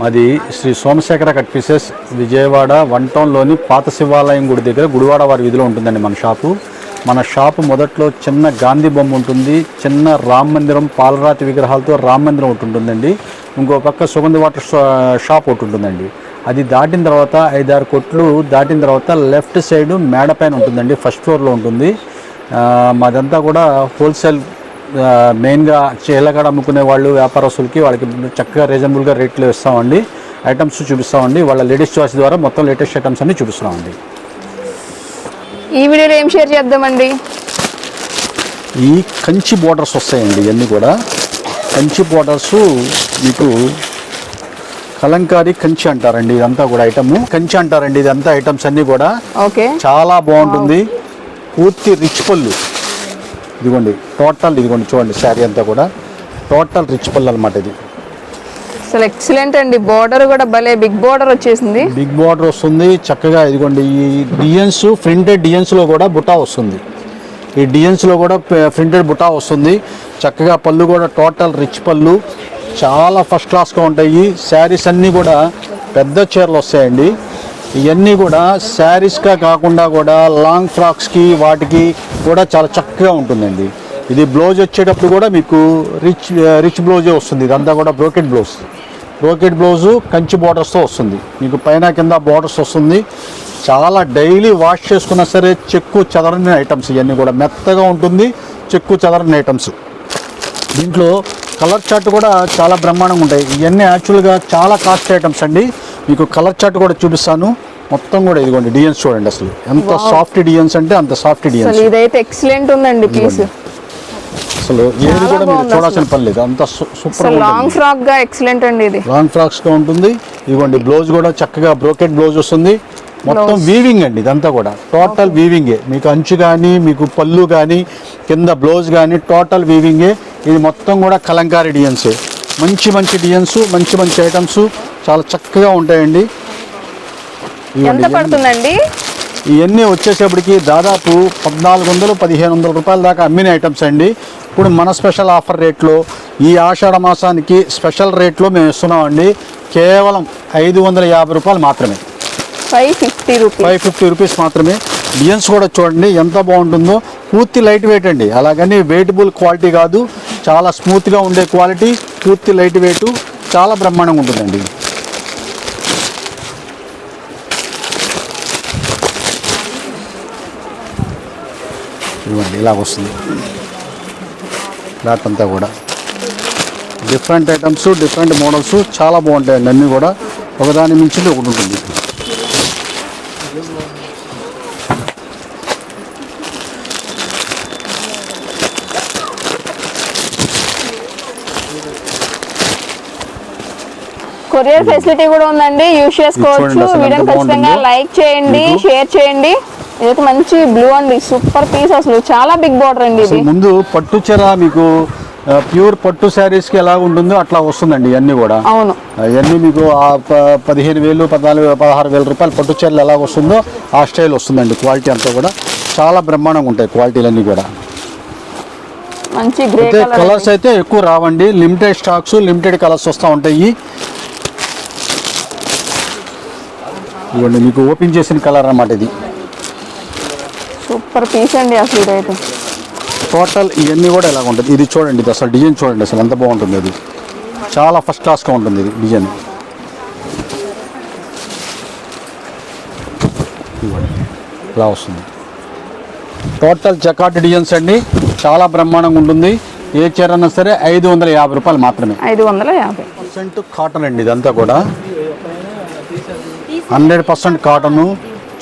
మాది Sri Somasekhara cut pieces Vijayawada one టౌన్లోని పాత శివాలయం గుడి దగ్గర గుడివాడ వారి వీధిలో ఉంటుందండి మన షాపు. మన షాపు మొదట్లో చిన్న గాంధీ బొమ్మ ఉంటుంది చిన్న రామ్ మందిరం పాలరాతి విగ్రహాలతో రామ్ మందిరం ఒకటి ఉంటుందండి. ఇంకో పక్క సుగంధ వాటర్ షా- షాప్ ఒకటి ఉంటుందండి. అది దాటిన తర్వాత ఐదారు కొట్లు దాటిన తర్వాత లెఫ్ట్ సైడ్ మేడ పైన ఉంటుందండి ఫస్ట్ ఫ్లోర్లో ఉంటుంది. మాదంతా కూడా హోల్సేల్ మెయిన్గా చీలకాడ అమ్ముకునే వాళ్ళు వ్యాపారస్తులకి వాళ్ళకి చక్కగా రీజనబుల్గా రేట్లు ఇస్తామండి. ఐటమ్స్ చూపిస్తామండి. వాళ్ళ లేటెస్ట్ చాయిస్ ద్వారా మొత్తం లేటెస్ట్ ఐటమ్స్ అన్ని చూపిస్తున్నామండి. ఈ వీడియోలో ఏం షేర్ చేద్దామండి? ఈ కంచి బోర్డర్స్ వస్తాయండి ఇవన్నీ కూడా. కంచి బోర్డర్స్ మీకు కలంకారీ కంచి అంటారండి ఇదంతా కూడా ఐటమ్ కంచి అంటారండి ఇదంతా ఐటమ్స్ అన్నీ కూడా. ఓకే. చాలా బాగుంటుంది. పూర్తి రిచ్ పళ్ళు. ఇదిగోండి టోటల్ ఇదిగోండి చూడండి శారీ అంతా కూడా. టోటల్ రిచ్ పళ్ళు అనమాట ఇది. అసలు ఎక్సలెంట్ అండి. బార్డర్ కూడా భలే బిగ్ బార్డర్ వచ్చేసింది. బిగ్ బార్డర్ వస్తుంది. చక్కగా ఇదిగోండి ఈ డిజైన్స్ ప్రింటెడ్ డిజైన్స్లో కూడా బుటా వస్తుంది. ఈ డిజైన్స్లో కూడా ప్రింటెడ్ బుటా వస్తుంది. చక్కగా పళ్ళు కూడా టోటల్ రిచ్ పళ్ళు. చాలా ఫస్ట్ క్లాస్గా ఉంటాయి. శారీస్ అన్నీ కూడా పెద్ద చీరలు వస్తాయండి. ఇవన్నీ కూడా శారీస్గా కాకుండా కూడా లాంగ్ ఫ్రాక్స్కి వాటికి కూడా చాలా చక్కగా ఉంటుందండి. ఇది బ్లౌజ్ వచ్చేటప్పుడు కూడా మీకు రిచ్ రిచ్ బ్లౌజే వస్తుంది. ఇదంతా కూడా brocade blouse. Brocade blouse Kanchi బార్డర్స్తో వస్తుంది. మీకు పైన కింద బార్డర్స్ వస్తుంది. చాలా డైలీ వాష్ చేసుకున్నా సరే చెక్కు చెదరని ఐటమ్స్ ఇవన్నీ కూడా. మెత్తగా ఉంటుంది చెక్కు చెదరని ఐటమ్స్. దీంట్లో కలర్ చార్ట్ కూడా చాలా బ్రహ్మాండంగా ఉంటాయి. ఇవన్నీ యాక్చువల్గా చాలా కాస్ట్ ఐటమ్స్ అండి. మీకు కలర్ చార్ట్ కూడా చూపిస్తాను. మొత్తం కూడా ఇదిగోండి డిజైన్స్ చూడండి అసలు. ఎంత సాఫ్ట్ డిజైన్స్ అంటే అంత సాఫ్ట్ డిజైన్స్. ఇదైతే ఎక్సలెంట్ ఉందండి పీస్ అసలు ఏది కూడా మీరు చూడాల్సిన పని లేదు. అంత సూపర్ లాంగ్ ఫ్రాక్గా ఎక్సలెంట్ అండి ఇది. లాంగ్ ఫ్రాక్స్గా ఉంటుంది. ఇదిగోండి బ్లౌజ్ కూడా చక్కగా బ్రోకెట్ బ్లౌజ్ వస్తుంది. మొత్తం వీవింగ్ అండి ఇదంతా కూడా. టోటల్ వీవింగే మీకు అంచు కానీ మీకు పళ్ళు కానీ కింద బ్లౌజ్ కానీ టోటల్ వీవింగే ఇది మొత్తం కూడా కలంకారీ డిజైన్స్ మంచి మంచి డిజైన్స్ మంచి మంచి ఐటమ్స్ చాలా చక్కగా ఉంటాయండి. ఎంత పడుతుందండి? ఇవన్నీ వచ్చేసేపటికి దాదాపు పద్నాలుగు వందలు పదిహేను వందల రూపాయల దాకా అమ్మిన ఐటమ్స్ అండి. ఇప్పుడు మన స్పెషల్ ఆఫర్ రేట్లో ఈ ఆషాఢ మాసానికి స్పెషల్ రేట్లో మేము ఇస్తున్నామండి. కేవలం ఐదు వందల యాభై రూపాయలు మాత్రమే. Five fifty rupees. Five fifty rupees మాత్రమే. డిజైన్స్ కూడా చూడండి ఎంత బాగుంటుందో. పూర్తి లైట్ వెయిట్ అండి. అలాగని వెయిటబుల్ క్వాలిటీ కాదు చాలా స్మూత్గా ఉండే క్వాలిటీ పూర్తి లైట్ వెయిట్ చాలా బ్రహ్మాండంగా ఉంటుందండి. ఇవ్వండి ఇలాగ వస్తుంది. క్లాత్ అంతా కూడా. డిఫరెంట్ ఐటమ్స్ డిఫరెంట్ మోడల్స్ చాలా బాగుంటాయండి అన్నీ కూడా. ఒకదాని మించి ఒకటి ఉంటుంది. కొరియర్ ఫెసిలిటీ కూడా ఉందండి. యూస్ చేసుకోవచ్చు వీడియోని ఖచ్చితంగా. లైక్ చేయండి? షేర్ చేయండి. ఇదైతే మంచి బ్లూ అండి సూపర్ పీస్ అసలు. చాలా బిగ్ బార్డర్ అండి ఇది. ముందు పట్టు చీర మీకు ప్యూర్ పట్టు శారీస్కి ఎలా ఉంటుందో అట్లా వస్తుందండి ఇవన్నీ కూడా. అవును. ఇవన్నీ మీకు పదిహేను వేలు పద్నాలుగు పదహారు వేల రూపాయలు పట్టు చీరలు ఎలా వస్తుందో ఆ స్టైల్ వస్తుందండి క్వాలిటీ అంతా కూడా. చాలా బ్రహ్మాండంగా ఉంటాయి క్వాలిటీలన్నీ కూడా. మంచి కలర్స్ అయితే ఎక్కువ రావండి. లిమిటెడ్ స్టాక్స్ లిమిటెడ్ కలర్స్ వస్తూ ఉంటాయి. ఇవ్వండి మీకు ఓపెన్ చేసిన కలర్ అన్నమాట ఇది. సూపర్ పీస్ అండి అసలు ఇదైతే టోటల్ ఇవన్నీ కూడా ఎలా ఉంటుంది? ఇది చూడండి ఇది అసలు డిజైన్ చూడండి అసలు ఎంత బాగుంటుంది అది. చాలా ఫస్ట్ క్లాస్గా ఉంటుంది ఇది డిజైన్. ఇలా వస్తుంది. టోటల్ జకాట్ డిజైన్స్ అండి చాలా బ్రహ్మాండంగా ఉంటుంది. ఏ చీర అన్నా సరే ఐదు వందల యాభై రూపాయలు మాత్రమే. ఐదు వందల యాభై. పర్సెంట్ కాటన్ అండి ఇదంతా కూడా. హండ్రెడ్ పర్సెంట్ కాటను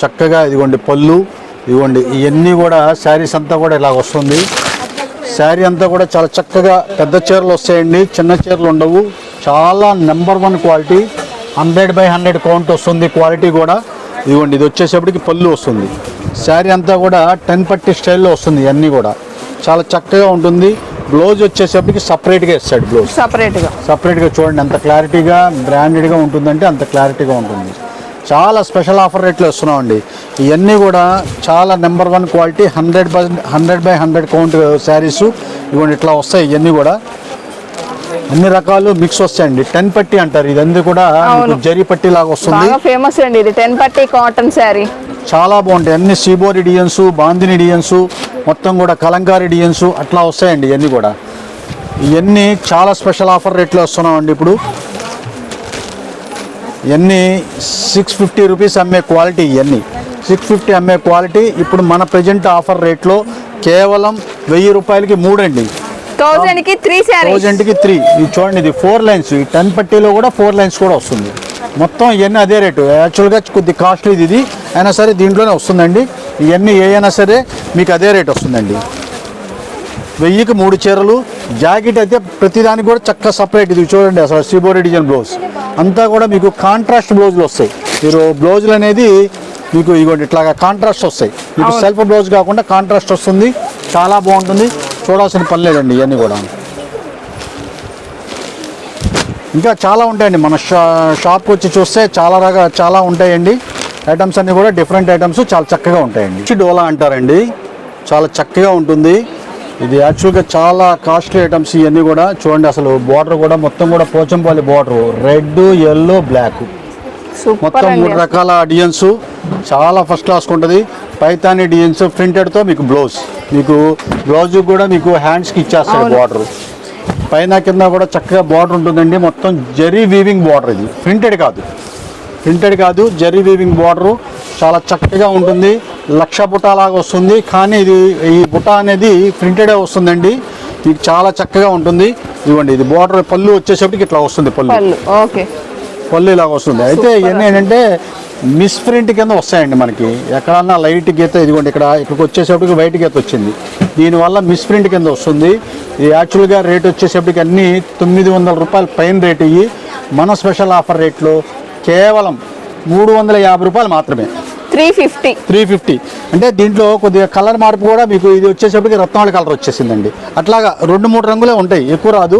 చక్కగా ఇదిగోండి పళ్ళు ఇదిగోండి ఇవన్నీ కూడా శారీస్ అంతా కూడా ఇలా వస్తుంది. శారీ అంతా కూడా చాలా చక్కగా పెద్ద చీరలు వస్తాయండి. చిన్న చీరలు ఉండవు. చాలా number one quality. Hundred by hundred count వస్తుంది క్వాలిటీ కూడా. ఇదిగోండి ఇది వచ్చేసేపటికి పళ్ళు వస్తుంది. శారీ అంతా కూడా టెన్ పట్టి స్టైల్లో వస్తుంది ఇవన్నీ కూడా. చాలా చక్కగా ఉంటుంది. బ్లౌజ్ వచ్చేసేపటికి సపరేట్గా ఇస్తాడు బ్లౌజ్. సపరేట్గా. సపరేట్గా చూడండి ఎంత క్లారిటీగా బ్రాండెడ్గా ఉంటుందంటే అంత క్లారిటీగా ఉంటుంది. చాలా స్పెషల్ ఆఫర్ రేట్లో ఇస్తున్నామండి ఇవన్నీ కూడా చాలా number one quality hundred by hundred by hundred count sarees ఇవన్నీ ఇట్లా వస్తాయి ఇవన్నీ కూడా. అన్ని రకాలు మిక్స్ వస్తాయండి. టెన్ పట్టి అంటారు. ఇదంతా కూడా జరీ పట్టి లాగా వస్తుంది. ఫేమస్ అండి ఇది. టెన్ పట్టి కాటన్ శారీ. చాలా బాగుంటాయి. అన్ని సీబోరి డిజైన్స్ బాందిని డిజైన్స్ మొత్తం కూడా కలంకారీ డిజైన్స్ అట్లా వస్తాయండి ఇవన్నీ కూడా. ఇవన్నీ చాలా స్పెషల్ ఆఫర్ రేట్లో వస్తున్నామండి ఇప్పుడు. ఇవన్నీ సిక్స్ ఫిఫ్టీ రూపీస్ అమ్మే క్వాలిటీ ఇవన్నీ. సిక్స్ ఫిఫ్టీ అమ్మే క్వాలిటీ ఇప్పుడు మన ప్రజెంట్ ఆఫర్ రేట్లో కేవలం వెయ్యి రూపాయలకి మూడండి థౌజండ్కి త్రీ థౌజండ్కి త్రీ ఇది చూడండి ఇది ఫోర్ లైన్స్ ఈ టెన్ పట్టీలో కూడా ఫోర్ లైన్స్ కూడా వస్తుంది. మొత్తం ఇవన్నీ అదే రేటు యాక్చువల్గా కొద్ది కాస్ట్లీ ఇది. అయినా సరే దీంట్లోనే వస్తుందండి. ఇవన్నీ ఏ అయినా సరే మీకు అదే రేట్ వస్తుందండి. వెయ్యికి మూడు చీరలు జాకెట్ అయితే ప్రతిదానికి కూడా చక్క సపరేట్ ఇది చూడండి అసలు సిబోరి డిజైన్ బ్లౌజ్ అంతా కూడా మీకు కాంట్రాస్ట్ బ్లౌజులు వస్తాయి. మీరు బ్లౌజులు అనేది మీకు ఇగోండి ఇట్లాగా కాంట్రాస్ట్ వస్తాయి. మీకు సెల్ఫ్ బ్లౌజ్ కాకుండా కాంట్రాస్ట్ వస్తుంది. చాలా బాగుంటుంది. చూడాల్సిన పని లేదండి ఇవన్నీ కూడా. ఇంకా చాలా ఉంటాయండి. మన షా షాప్కి వచ్చి చూస్తే చాలా రకాల చాలా ఉంటాయండి. ఐటమ్స్ అన్నీ కూడా డిఫరెంట్ ఐటమ్స్ చాలా చక్కగా ఉంటాయండి. డోలా అంటారండి. చాలా చక్కగా ఉంటుంది. ఇది యాక్చువల్గా చాలా కాస్ట్లీ ఐటమ్స్ ఇవన్నీ కూడా. చూడండి అసలు బార్డర్ కూడా మొత్తం కూడా Pochampally border red yellow black మొత్తం మూడు రకాల డిజైన్స్ చాలా ఫస్ట్ క్లాస్ ఉంటుంది. పైతాని డిజైన్స్ ప్రింటెడ్తో మీకు బ్లౌజ్ మీకు బ్లౌజ్ కూడా మీకు హ్యాండ్స్కి ఇచ్చేస్తారు. బార్డర్ పైన కింద కూడా చక్కగా బార్డర్ ఉంటుందండి. మొత్తం జరీ వీవింగ్ బార్డర్ ఇది. ప్రింటెడ్ కాదు. ప్రింటెడ్ కాదు జరీ వీవింగ్ బార్డరు చాలా చక్కగా ఉంటుంది. లక్ష బుట్ట లాగా వస్తుంది. కానీ ఇది ఈ బుట్ట అనేది ప్రింటెడే వస్తుందండి. మీకు చాలా చక్కగా ఉంటుంది. ఇవ్వండి ఇది బార్డర్ పళ్ళు వచ్చేసరికి ఇట్లా వస్తుంది పళ్ళు. పళ్ళు ఓకే. పళ్ళు ఇలాగ వస్తుంది. అయితే ఇవన్నీ ఏంటంటే మిస్ ప్రింట్ కింద వస్తాయండి మనకి. ఎక్కడన్నా లైట్ గీత ఇదిగోండి ఇక్కడ ఇక్కడికి వచ్చేసేపటికి వైట్ గీత వచ్చింది. దీనివల్ల మిస్ ప్రింట్ కింద వస్తుంది. ఇది యాక్చువల్గా రేట్ వచ్చేసేపటికి అన్నీ తొమ్మిది వందల రూపాయలు పైన రేట్ ఇవి మన స్పెషల్ ఆఫర్ రేట్లో కేవలం మూడు వందల యాభై రూపాయలు మాత్రమే. Three fifty. Three fifty. అంటే దీంట్లో కొద్దిగా కలర్ మార్పు కూడా మీకు ఇది వచ్చేసరికి రత్నావళి కలర్ వచ్చేసిందండి. అట్లాగా రెండు మూడు రంగులే ఉంటాయి. ఎక్కువ రాదు.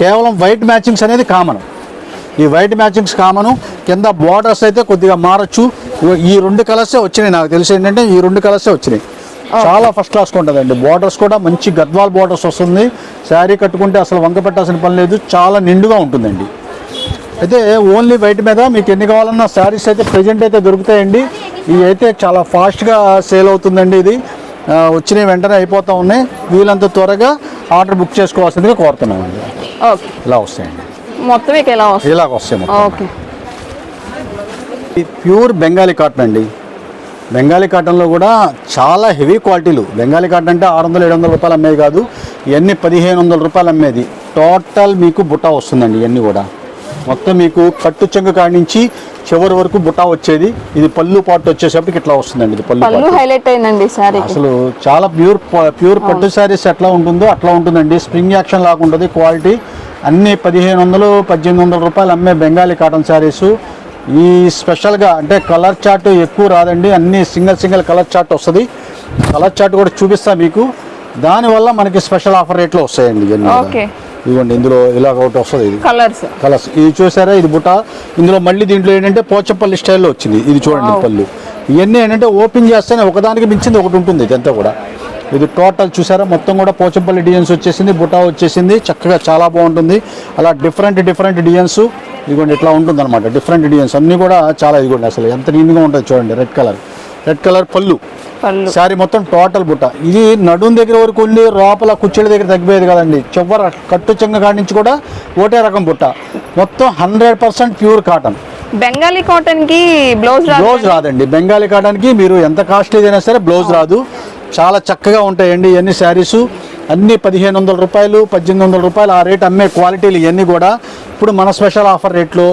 కేవలం వైట్ మ్యాచింగ్స్ అనేది కామన్. ఈ వైట్ మ్యాచింగ్స్ కామను. కింద బార్డర్స్ అయితే కొద్దిగా మారచ్చు. ఈ రెండు కలర్సే వచ్చినాయి. నాకు తెలిసి ఏంటంటే ఈ రెండు కలర్సే వచ్చినాయి. చాలా ఫస్ట్ క్లాస్ ఉంటుందండి. బార్డర్స్ కూడా మంచి గద్వాల్ బార్డర్స్ వస్తుంది. శారీ కట్టుకుంటే అసలు వంక పెట్టాల్సిన పని లేదు. చాలా నిండుగా ఉంటుందండి. అయితే ఓన్లీ వైట్ మీద మీకు ఎన్ని కావాలన్నా శారీస్ అయితే ప్రజెంట్ అయితే దొరుకుతాయండి. ఇవి అయితే చాలా ఫాస్ట్గా సేల్ అవుతుందండి ఇది. వచ్చిన వెంటనే అయిపోతూ ఉన్నాయి. వీలంత త్వరగా ఆర్డర్ బుక్ చేసుకోవాల్సిందిగా కోరుతున్నామండి. ఇలా వస్తాయండి. మొత్తం ఇలాగ వస్తాయి. ఓకే. ప్యూర్ బెంగాలీ కాటన్ అండి. బెంగాలీ కాటన్లో కూడా చాలా హెవీ క్వాలిటీలు. బెంగాలీ కాటన్ అంటే ఆరు వందలు ఏడు వందల రూపాయలు అమ్మేది కాదు. ఇవన్నీ పదిహేను వందల రూపాయలు అమ్మేది. టోటల్ మీకు బుట్ట వస్తుందండి ఇవన్నీ కూడా. మొత్తం మీకు కట్టు చెంగు కాడి నుంచి చివరి వరకు బుట్ట వచ్చేది. ఇది పళ్ళు పాటు వచ్చేసరికి ఇట్లా వస్తుందండి ఇది పళ్ళు హైలైట్ అయిందండి శారీకి అసలు చాలా ప్యూర్ ప్యూర్ పట్టు శారీస్ ఎట్లా ఉంటుందో అట్లా ఉంటుందండి. స్ప్రింగ్ యాక్షన్ లాగా ఉంటుంది క్వాలిటీ. అన్ని పదిహేను వందలు పద్దెనిమిది వందల రూపాయలు అమ్మే బెంగాలీ కాటన్ శారీస్ ఈ స్పెషల్గా అంటే కలర్ చార్ట్ ఎక్కువ రాదండి. అన్ని సింగిల్ సింగిల్ కలర్ చార్ట్ వస్తుంది. కలర్ చార్ట్ కూడా చూపిస్తా మీకు. దానివల్ల మనకి స్పెషల్ ఆఫర్ రేట్లో వస్తాయండి ఇవన్నీ. ఇదిగోండి ఇందులో ఇలాగ ఒకటి వస్తుంది ఇది. కలర్స్ కలర్స్ ఇది చూసారా? ఇది బుట్ట. ఇందులో మళ్ళీ దీంట్లో ఏంటంటే పోచంపల్లి స్టైల్లో వచ్చింది. ఇది చూడండి. పళ్ళు. ఇవన్నీ ఏంటంటే ఓపెన్ చేస్తేనే ఒకదానికి మించింది ఒకటి ఉంటుంది ఇదంతా కూడా. ఇది టోటల్ చూసారా? మొత్తం కూడా పోచంపల్లి డిజైన్స్ వచ్చేసింది బుటా వచ్చేసింది. చక్కగా చాలా బాగుంటుంది. అలా డిఫరెంట్ డిఫరెంట్ డిజైన్స్ ఇదిగోండి ఇట్లా ఉంటుంది అనమాట డిఫరెంట్ డిజైన్స్ అన్నీ కూడా చాలా ఇదిగోండి అసలు. ఎంత నీట్గా ఉంటుంది చూడండి రెడ్ కలర్ రెడ్ కలర్ పళ్ళు. శారీ మొత్తం టోటల్ బుట్ట. ఇది నడుం దగ్గర వరకు ఉండి లోపల కుర్చీల దగ్గర తగ్గిపోయేది కదండి. చివర కట్టు చెంగ కాడి నుంచి కూడా ఒకటే రకం బుట్ట. మొత్తం hundred percent pure cotton. Bengali కాటన్కి blouse blouse రాదండి. బెంగాలీ కాటన్కి మీరు ఎంత కాస్ట్లీ అయినా సరే బ్లౌజ్ రాదు. చాలా చక్కగా ఉంటాయండి ఇవన్నీ శారీస్. అన్నీ పదిహేను వందల రూపాయలు పద్దెనిమిది వందల రూపాయలు ఆ రేట్ అమ్మే క్వాలిటీలు ఇవన్నీ కూడా. ఇప్పుడు మన స్పెషల్ ఆఫర్ రేట్లో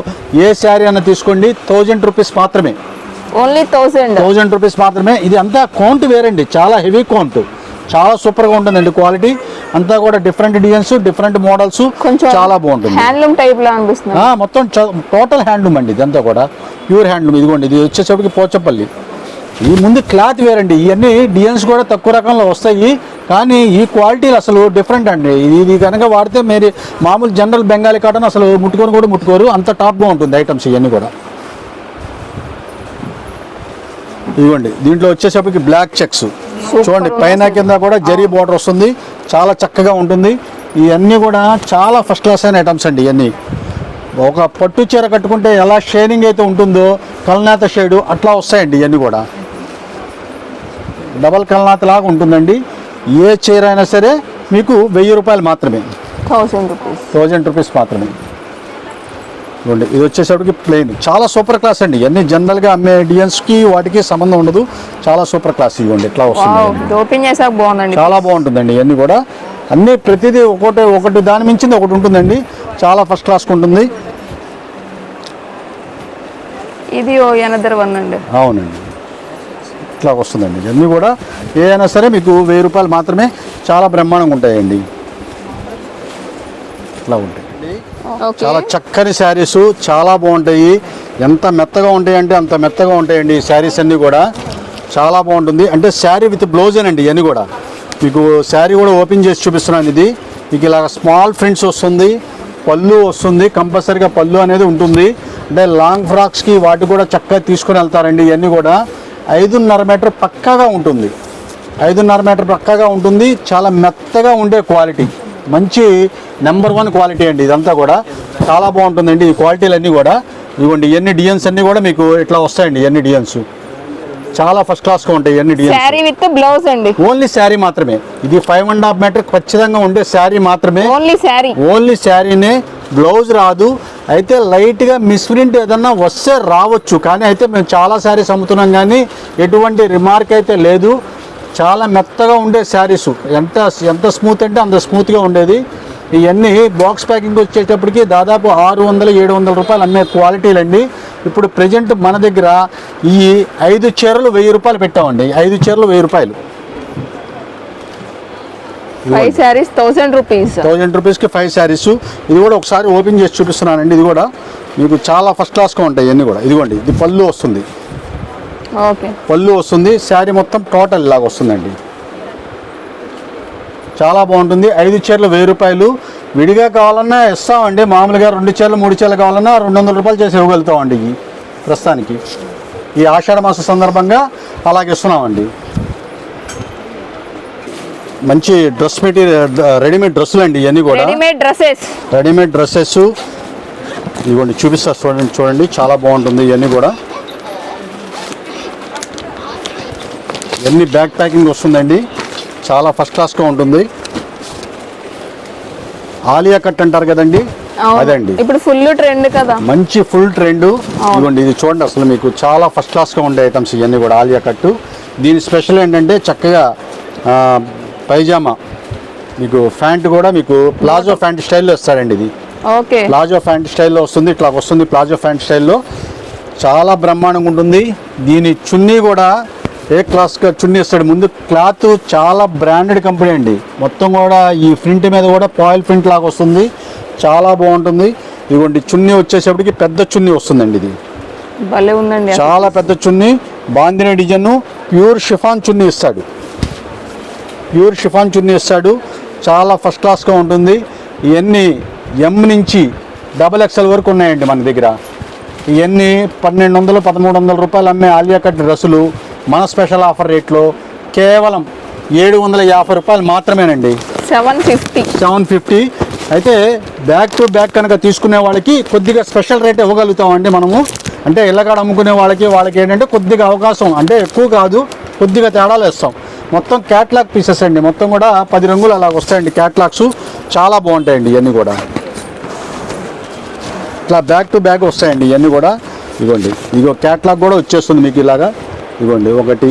ఏ శారీ అన్న తీసుకోండి. థౌజండ్ రూపీస్ మాత్రమే. ఓన్లీ థౌసండ్ థౌజండ్ రూపీస్ మాత్రమే. ఇది అంతా కౌంట్ వేరండి. చాలా హెవీ కౌంట్ చాలా సూపర్గా ఉంటుందండి క్వాలిటీ అంతా కూడా డిఫరెంట్ డిజైన్స్ డిఫరెంట్ మోడల్స్ చాలా బాగుంటుంది. హ్యాండ్లూమ్ టైప్ లా అనిపిస్తుంది. మొత్తం టోటల్ హ్యాండ్లూమ్ అండి ఇదంతా కూడా. ప్యూర్ హ్యాండ్లూమ్ ఇదిగోండి ఇది వచ్చేసరికి పోచపల్లి. ఈ ముందు క్లాత్ వేరండి. ఇవన్నీ డిజైన్స్ కూడా తక్కువ రకంలో వస్తాయి. కానీ ఈ క్వాలిటీలు అసలు డిఫరెంట్ అండి. ఇది- ఇది కనుక వాడితే మీరు మామూలు జనరల్ బెంగాలీ కాటన్ అసలు ముట్టుకొని కూడా ముట్టుకోరు. అంత టాప్గా ఉంటుంది ఐటమ్స్ ఇవన్నీ కూడా. ఇదిగోండి దీంట్లో వచ్చేసరికి బ్లాక్ చెక్స్ చూడండి పైన కింద కూడా జరీ బార్డర్ వస్తుంది. చాలా చక్కగా ఉంటుంది. ఇవన్నీ కూడా చాలా ఫస్ట్ క్లాస్ అయిన ఐటమ్స్ అండి ఇవన్నీ. ఒక పట్టు చీర కట్టుకుంటే ఎలా షైనింగ్ అయితే ఉంటుందో కల్నాత షేడు అట్లా వస్తాయండి ఇవన్నీ కూడా. డబల్ కల్నాథ్ లాగా ఉంటుందండి. ఏ చీర అయినా సరే మీకు వెయ్యి రూపాయలు మాత్రమే. థౌసండ్ రూపీస్ థౌజండ్ రూపీస్ మాత్రమే. ఇది వచ్చేసరికి ప్లెయిన్ చాలా సూపర్ క్లాస్ అండి. ఇవన్నీ జనరల్గా అమ్మే డిజైన్స్కి వాటికి సంబంధం ఉండదు. చాలా సూపర్ క్లాస్ ఇవ్వండి ఇట్లా వస్తుంది ఓపెన్ చేసాక బాగుందండి. చాలా బాగుంటుందండి ఇవన్నీ కూడా. అన్నీ ప్రతిదీ ఒకటి ఒకటి దాని మించింది ఒకటి ఉంటుందండి. చాలా ఫస్ట్ క్లాస్కి ఉంటుంది. ఇది ఓ ఎనదర్ వన్ అండి. అవునండి. ఇట్లా వస్తుందండి. ఇవన్నీ కూడా ఏ అయినా సరే మీకు వెయ్యి రూపాయలు మాత్రమే చాలా బ్రహ్మాండంగా ఉంటాయండి. ఇట్లా ఉంటాయి. చాలా చక్కని శారీస్ చాలా బాగుంటాయి. ఎంత మెత్తగా ఉంటాయి అంటే అంత మెత్తగా ఉంటాయండి ఈ శారీస్ అన్నీ కూడా. చాలా బాగుంటుంది. అంటే శారీ విత్ బ్లౌజేనండి ఇవన్నీ కూడా. మీకు శారీ కూడా ఓపెన్ చేసి చూపిస్తున్నాను ఇది. మీకు ఇలాగ స్మాల్ ప్రింట్స్ వస్తుంది పళ్ళు వస్తుంది కంపల్సరీగా పళ్ళు అనేది ఉంటుంది. అంటే లాంగ్ ఫ్రాక్స్కి వాటి కూడా చక్కగా తీసుకొని వెళ్తారండి ఇవన్నీ కూడా. ఐదున్నర మీటర్ పక్కాగా ఉంటుంది. ఐదున్నర మీటర్ పక్కాగా ఉంటుంది. చాలా మెత్తగా ఉండే క్వాలిటీ. మంచి నెంబర్ వన్ క్వాలిటీ అండి ఇదంతా కూడా. చాలా బాగుంటుందండి ఈ క్వాలిటీలు అన్నీ కూడా. ఇవ్వండి ఇవన్నీ డిజైన్స్ అన్నీ కూడా మీకు ఇట్లా వస్తాయండి ఇవన్నీ డిజైన్స్ చాలా ఫస్ట్ క్లాస్గా ఉంటాయి ఇవన్నీ డిజైన్స్ శారీ విత్ బ్లౌజ్ అండి. ఓన్లీ శారీ మాత్రమే. ఇది ఫైవ్ అండ్ హాఫ్ మీటర్ ఖచ్చితంగా ఉండే శారీ మాత్రమే. ఓన్లీ శారీ ఓన్లీ శారీనే బ్లౌజ్ రాదు. అయితే లైట్గా మిస్ప్రింట్ ఏదన్నా వస్తే రావచ్చు. కానీ అయితే మేము చాలా శారీస్ అమ్ముతున్నాం కానీ ఎటువంటి రిమార్క్ అయితే లేదు. చాలా మెత్తగా ఉండే శారీస్. ఎంత ఎంత స్మూత్ అంటే అంత స్మూత్గా ఉండేది. ఇవన్నీ బాక్స్ ప్యాకింగ్ వచ్చేటప్పటికి దాదాపు ఆరు వందల ఏడు వందల రూపాయలు అమ్మే క్వాలిటీలు అండి. ఇప్పుడు ప్రజెంట్ మన దగ్గర ఈ ఐదు చీరలు వెయ్యి రూపాయలు పెట్టామండి. ఐదు చీరలు వెయ్యి రూపాయలు. Five sarees thousand rupees thousand రూపీస్కి ఫైవ్ శారీస్ ఇది కూడా ఒకసారి ఓపెన్ చేసి చూపిస్తున్నానండి. ఇది కూడా మీకు చాలా ఫస్ట్ క్లాస్గా ఉంటాయి ఇవన్నీ కూడా. ఇదిగోండి ఇది పళ్ళు వస్తుంది. పళ్ళు వస్తుంది శారీ మొత్తం టోటల్ ఇలాగ వస్తుందండి. చాలా బాగుంటుంది. ఐదు చీరలు వెయ్యి రూపాయలు. విడిగా కావాలన్నా ఇస్తామండి. మామూలుగా రెండు చీరలు మూడు చీరలు కావాలన్నా రెండు వందల రూపాయలు చేసి ఇవ్వగలుగుతామండి ఇవి ప్రస్తుతానికి. ఈ ఆషాఢ మాస సందర్భంగా అలాగే ఇస్తున్నామండి. మంచి డ్రెస్ మెటీరియల్ రెడీమేడ్ డ్రెస్సులు అండి ఇవన్నీ కూడా. Readymade dresses. Readymade dresses. ఇదిగోండి చూపిస్తా చూడండి చూడండి. చాలా బాగుంటుంది ఇవన్నీ కూడా. ఇవన్నీ బ్యాక్ ప్యాకింగ్ వస్తుందండి? చాలా ఫస్ట్ క్లాస్గా ఉంటుంది. ఆలియా కట్ అంటారు కదండి? అదండి. ఇప్పుడు ఫుల్ ట్రెండ్ కదా. మంచి ఫుల్ ట్రెండ్ ఇదిగోండి ఇది చూడండి అసలు మీకు చాలా ఫస్ట్ క్లాస్గా ఉండే ఐటమ్స్ ఇవన్నీ కూడా ఆలియా కట్టు దీని స్పెషల్ ఏంటంటే చక్కగా పైజామా. మీకు ప్యాంట్ కూడా మీకు ప్లాజో ప్యాంట్ స్టైల్లో ఇస్తాడండి ఇది. ఓకే. ప్లాజో ప్యాంట్ స్టైల్లో వస్తుంది ఇట్లా వస్తుంది ప్లాజో ప్యాంట్ స్టైల్లో. చాలా బ్రహ్మాండంగా ఉంటుంది. దీని చున్నీ కూడా ఏ క్లాస్గా చున్నీ ఇస్తాడు ముందు క్లాత్ చాలా బ్రాండెడ్ కంపెనీ అండి. మొత్తం కూడా ఈ ప్రింట్ మీద కూడా పాయిల్ ప్రింట్ లాగా వస్తుంది. చాలా బాగుంటుంది. ఇదిగోండి చున్నీ వచ్చేసేపటికి పెద్ద చున్నీ వస్తుందండి ఇది. భలే ఉందండి. చాలా పెద్ద చున్నీ బాందిన డిజైన్ ప్యూర్ షిఫాన్ చున్నీ ఇస్తాడు. ప్యూర్ షిఫాన్ చున్నీ ఇస్తాడు. చాలా ఫస్ట్ క్లాస్గా ఉంటుంది. ఇవన్నీ ఎం నుంచి డబల్ ఎక్స్ఎల్ వరకు ఉన్నాయండి మన దగ్గర. ఇవన్నీ పన్నెండు వందలు పదమూడు వందల రూపాయలు అమ్మే ఆలియా కట్ డ్రెస్సులు మన స్పెషల్ ఆఫర్ రేట్లో కేవలం ఏడు వందల యాభై రూపాయలు మాత్రమేనండి. Seven fifty. Seven fifty. అయితే బ్యాక్ టు బ్యాక్ కనుక తీసుకునే వాళ్ళకి కొద్దిగా స్పెషల్ రేట్ ఇవ్వగలుగుతామండి మనము. అంటే ఇళ్ళకాడ అమ్ముకునే వాళ్ళకి వాళ్ళకి ఏంటంటే కొద్దిగా అవకాశం. అంటే ఎక్కువ కాదు కొద్దిగా తేడాలు ఇస్తాం మొత్తం క్యాట్లాగ్ పీసెస్ అండి. మొత్తం కూడా పది రంగులు అలాగ వస్తాయండి క్యాట్లాగ్స్. చాలా బాగుంటాయండి ఇవన్నీ కూడా. ఇట్లా బ్యాక్ టు బ్యాక్ వస్తాయండి ఇవన్నీ కూడా. ఇదిగోండి. ఇదిగో క్యాట్లాగ్ కూడా వచ్చేస్తుంది మీకు ఇలాగా. ఇదిగోండి ఒకటి.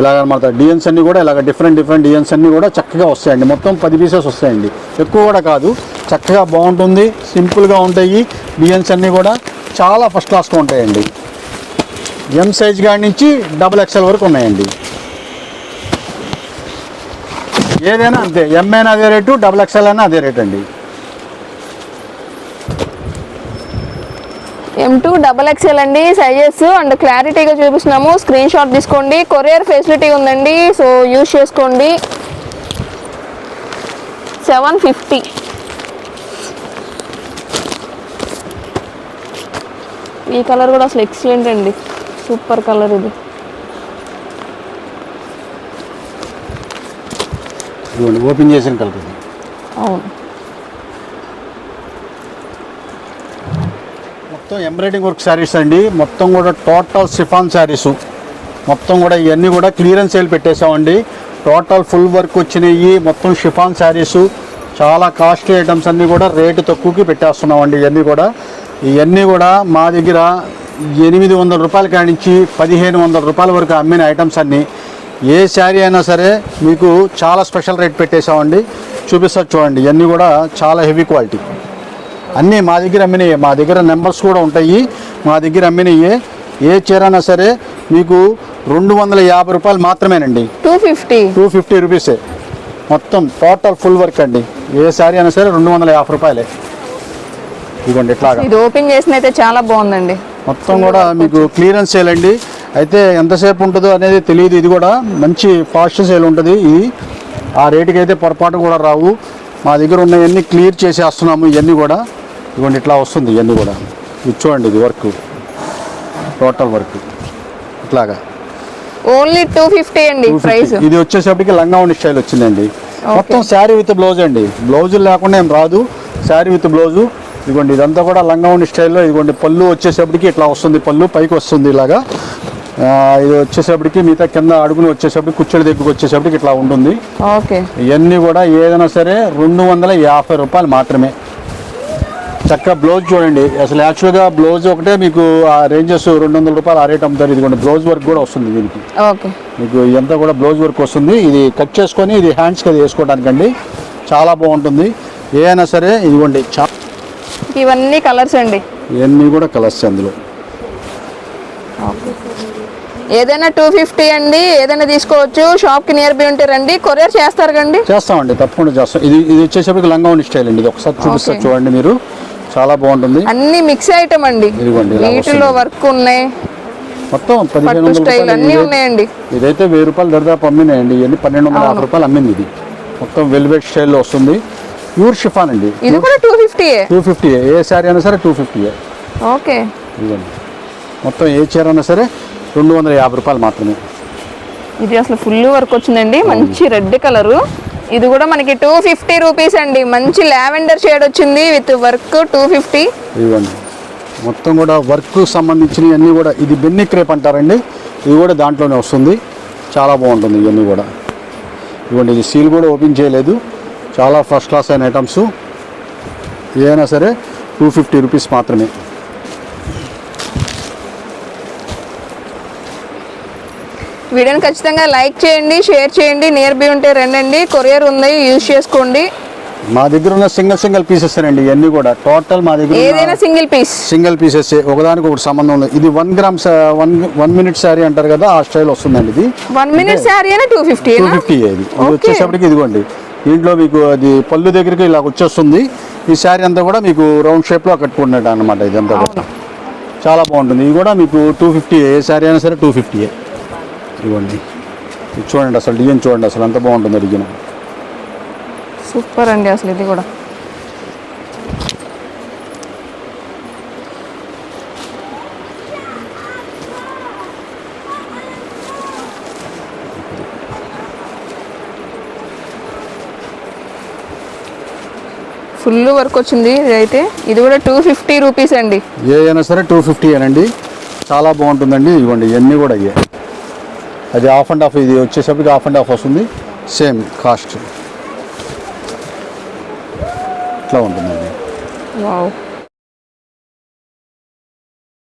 ఇలాగనమాట డిఎన్స్ అన్నీ కూడా ఇలాగ డిఫరెంట్ డిఫరెంట్ డిఎన్స్ అన్నీ కూడా చక్కగా వస్తాయండి. మొత్తం పది పీసెస్ వస్తాయండి. ఎక్కువ కూడా కాదు చక్కగా బాగుంటుంది సింపుల్గా ఉంటాయి. డిఎన్స్ అన్నీ కూడా చాలా ఫస్ట్ క్లాస్గా ఉంటాయండి. ఎం సైజ్ కాడి నుంచి డబుల్ ఎక్స్ఎల్ వరకు ఉన్నాయండి. ఏదైనా అంతే ఎం అయినా అదే రేటు డబుల్ ఎక్స్ఎల్ అయినా అదే రేట్ అండి. M two double X L అండి సైజెస్ అండ్ క్లారిటీగా చూపిస్తున్నాము. స్క్రీన్ షాట్ తీసుకోండి. కొరియర్ ఫెసిలిటీ ఉందండి సో యూజ్ చేసుకోండి. సెవెన్ ఫిఫ్టీ ఈ కలర్ కూడా అసలు ఎక్సలెంట్ అండి. సూపర్ కలర్ ఇది. ఓపెన్ చేసిన కలర్ ఇది. అవును. మొత్తం ఎంబ్రాయిడింగ్ వర్క్ శారీస్ అండి. మొత్తం కూడా టోటల్ సిఫాన్ శారీస్. మొత్తం కూడా ఇవన్నీ కూడా క్లియరెన్స్ సేల్ పెట్టేసామండి టోటల్ ఫుల్ వర్క్ వచ్చినాయి. మొత్తం షిఫాన్ శారీస్. చాలా కాస్ట్లీ ఐటమ్స్ అన్నీ కూడా రేటు తక్కువకి పెట్టేస్తున్నామండి ఇవన్నీ కూడా. ఇవన్నీ కూడా మా దగ్గర ఎనిమిది వందల రూపాయల కానించి పదిహేను వందల రూపాయల వరకు అమ్మిన ఐటమ్స్ అన్నీ. ఏ శారీ అయినా సరే మీకు చాలా స్పెషల్ రేట్ పెట్టేసామండి చూపిస్తారు చూడండి. ఇవన్నీ కూడా చాలా హెవీ క్వాలిటీ. అన్నీ మా దగ్గర అమ్మినవి మా దగ్గర నెంబర్స్ కూడా ఉంటాయి. మా దగ్గర అమ్మినవి ఏ చీర అయినా సరే మీకు రెండు వందల యాభై రూపాయలు మాత్రమేనండి. టూ ఫిఫ్టీ టూ ఫిఫ్టీ రూపీసే మొత్తం టోటల్ ఫుల్ వర్క్ అండి. ఏ శారీ అయినా సరే రెండు వందల యాభై రూపాయలే. ఇదిగోండి ఇట్లాగా. ఇది ఓపెన్ చేసిన అయితే చాలా బాగుందండి. మొత్తం కూడా మీకు క్లియరెన్స్ సేల్ అండి. అయితే ఎంతసేపు ఉంటుందో అనేది తెలియదు. ఇది కూడా మంచి ఫాస్ట్ సేల్ ఉంటుంది. ఇది ఆ రేటుకి అయితే పొరపాటు కూడా రావు. మా దగ్గర ఉన్నవన్నీ క్లియర్ చేసేస్తున్నాము ఇవన్నీ కూడా. ఇదిగోండి ఇట్లా వస్తుంది ఇవన్నీ కూడా. ఇది చూడండి ఇది వర్క్. Total work. ఇట్లాగా. ఓన్లీ టూ ఫిఫ్టీ అండి 250. ప్రైస్ ఇది వచ్చేసరికి లంగా ఉండి స్టైల్ వచ్చిందండి. మొత్తం శారీ విత్ బ్లౌజ్ అండి. బ్లౌజులు లేకుండా ఏం రాదు. శారీ విత్ బ్లౌజు ఇదిగోండి ఇదంతా కూడా లంగా ఉండి స్టైల్లో ఇదిగోండి పళ్ళు వచ్చేసప్పటికి ఇట్లా వస్తుంది. పళ్ళు పైకి వస్తుంది ఇలాగా. ఇది వచ్చేసప్పటికి మిగతా కింద అడుగులు వచ్చేసప్పటికి కుచ్చెల దగ్గరికి వచ్చేసప్పటికి ఇట్లా ఉంటుంది. ఓకే ఇవన్నీ కూడా ఏదైనా సరే రెండు వందల యాభై రూపాయలు మాత్రమే. చక్కగా బ్లౌజ్ చూడండి. అసలు యాక్చువల్గా బ్లౌజ్ ఒకటే మీకు ఆ రేంజెస్ రెండు వందల రూపాయలు ఆ రేట్ అమ్ముతారు. ఇదిగోండి బ్లౌజ్ వర్క్ కూడా వస్తుంది దీనికి. ఓకే. మీకు ఇదంతా కూడా బ్లౌజ్ వర్క్ వస్తుంది. ఇది కట్ చేసుకొని ఇది హ్యాండ్స్కి అది వేసుకోవడానికండి. చాలా బాగుంటుంది. ఏ అయినా సరే ఇదిగోండి చా ఇవన్నీ కలర్స్ అండి. ఇవన్నీ కూడా కలర్స్ అందులో. ఏదైనా టూ ఫిఫ్టీ అండి ఏదైనా తీసుకోవచ్చు. షాప్కి నియర్ బై ఉంటే రండి. కొరియర్ చేస్తారు కండి చేస్తామండి తప్పకుండా చేస్తాం. ఇది ఇది వచ్చేసరికి లంగా ఉండి స్టైల్ అండి. ఇది ఒకసారి చూపిస్తారు. చూడండి మీరు. చాలా బాగుంటుంది. అన్ని మిక్స్ ఐటమ్ అండి. వీటిలో. వర్క్ ఉన్నాయి. మొత్తం పదిహేను స్టైల్ అన్నీ ఉన్నాయండి. ఇదైతే వెయ్యి రూపాయలు దరిదాపు అమ్మినాయండి. ఇవన్నీ పన్నెండు వందల యాభై. రూపాయలు అమ్మింది ఇది. మొత్తం వెల్వెట్ స్టైల్లో వస్తుంది. ప్యూర్ షిఫాన్ అండి. ఇది కూడా టూ ఫిఫ్టీ టూ ఫిఫ్టీ ఏ. శారీ అయినా సరే టూ ఫిఫ్టీ ఓకే. ఇదిగోండి. మొత్తం ఏ చీర అయినా సరే రెండు వందల యాభై రూపాయలు మాత్రమే. ఇది అసలు ఫుల్ వర్క్ వచ్చిందండి. మంచి రెడ్ కలరు. ఇది కూడా మనకి టూ ఫిఫ్టీ రూపీస్ అండి. మంచి లావెండర్ షేడ్ వచ్చింది విత్ వర్క్ టూ ఫిఫ్టీ ఇదిగోండి. మొత్తం కూడా వర్క్ సంబంధించినవి అన్నీ కూడా ఇది బెన్ని క్రేప్ అంటారండి. ఇది కూడా దాంట్లోనే వస్తుంది. చాలా బాగుంటుంది ఇవన్నీ కూడా. ఇవ్వండి ఇది సీల్ కూడా ఓపెన్ చేయలేదు. చాలా ఫస్ట్ క్లాస్ అయిన ఐటమ్స్ ఏదైనా సరే టూ ఫిఫ్టీ రూపీస్ మాత్రమే. వీడియోని ఖచ్చితంగా లైక్ చేయండి షేర్ చేయండి నియర్ బై ఉంటే రండి కొరియర్ ఉంది యూజ్ చేసుకోండి. మా దగ్గర ఉన్న సింగిల్ సింగిల్ పీసెస్ అండి ఇవన్నీ కూడా. టోటల్ మా దగ్గర ఏదైనా సింగిల్ పీస్ సింగిల్ పీసెస్ ఒకదానికి ఒకటి సంబంధం ఉంది. ఇది one gram one one minute saree అంటారు కదా ఆ స్టైల్ వస్తుందండి ఇది. వన్ మినిట్ శారీ అయినా టూ ఫిఫ్టీ టూ ఫిఫ్టీ ఇది. వచ్చేసప్పటికి ఇదిగోండి. దీంట్లో మీకు అది పళ్ళు దగ్గరికి ఇలా వచ్చేస్తుంది. ఈ శారీ అంతా కూడా మీకు రౌండ్ షేప్లో కట్టుకున్నట్టు అనమాట ఇదంతా కూడా. చాలా బాగుంటుంది. ఇది కూడా మీకు టూ ఫిఫ్టీ ఏ శారీ అయినా సరే టూ ఫిఫ్టీ ఇవ్వండి. ఇది చూడండి అసలు డిజైన్ చూడండి అసలు ఎంత బాగుంటుందో డిజైన్ సూపర్ అండి అసలు ఇది కూడా. ఫుల్ వర్క్ వచ్చింది ఇది అయితే ఇది కూడా టూ ఫిఫ్టీ రూపీస్ అండి. ఏ అయినా సరే టూ ఫిఫ్టీ అనండి చాలా బాగుంటుందండి. ఇవ్వండి ఇవన్నీ కూడా అయ్యే అది హాఫ్ అండ్ హాఫ్ ఇది వచ్చేసరికి హాఫ్ అండ్ హాఫ్ వస్తుంది. సేమ్ కాస్ట్ ఇట్లా ఉంటుందండి.